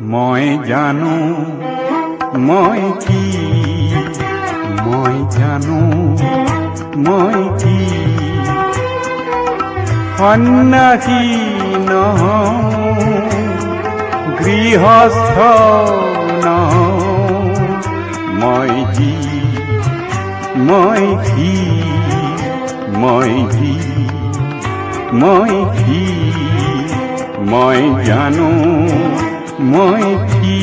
জানো, মই কি? মই জানো, মই কি? সন্ন্যাসী নহওঁ, গৃহস্থ নহওঁ। মই যি মই কি? মই কি মই কি? মই জানো মই কি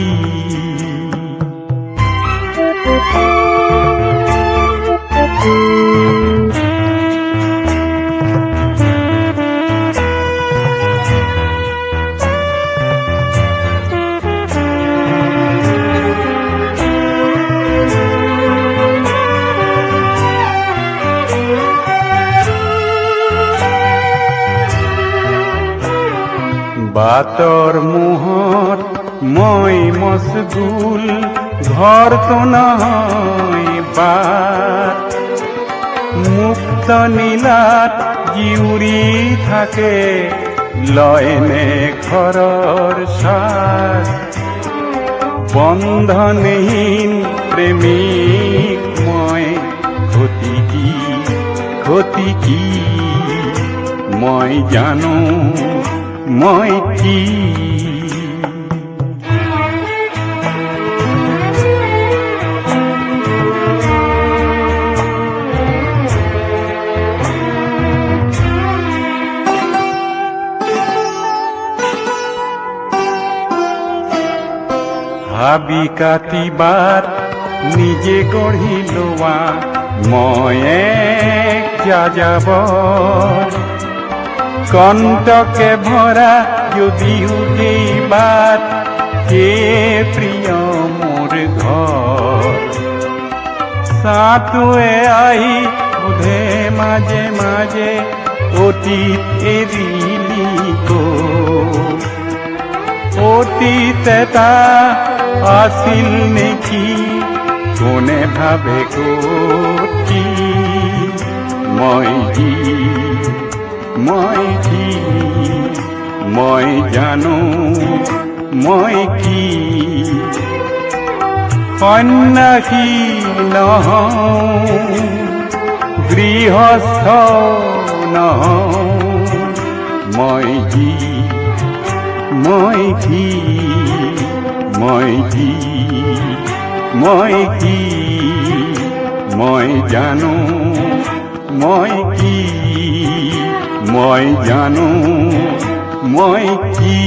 বাতৰ মোহত মই মছগুল ঘৰটো নহয় বাট মুক্ত নীলাত জিউৰি থাকে, লয়নে ঘৰৰ চাত বন্ধনহীন প্ৰেমিক মই ক্ষতি কি ক্ষতি কি, মই জানো মই কি? বাট নিজে গঢ়ি লোৱা মই যাযাব কণ্টকে যদিও এই বাট হে প্ৰিয় মোৰ ঘৰ চাটোৱে আহি সোধে মাজে মাজে অতীত এৰিলি গ'ল অতীত এটা আছিল নেকি কোনে ভাবে গতি মই কি মই কি? মই জানো, মই কি? সন্ন্যাসী নহওঁ, গৃহস্থ নহওঁ। মই কি? মই কি? মই কি? মই কি? মই জানো, মই কি? মই জানো মই কি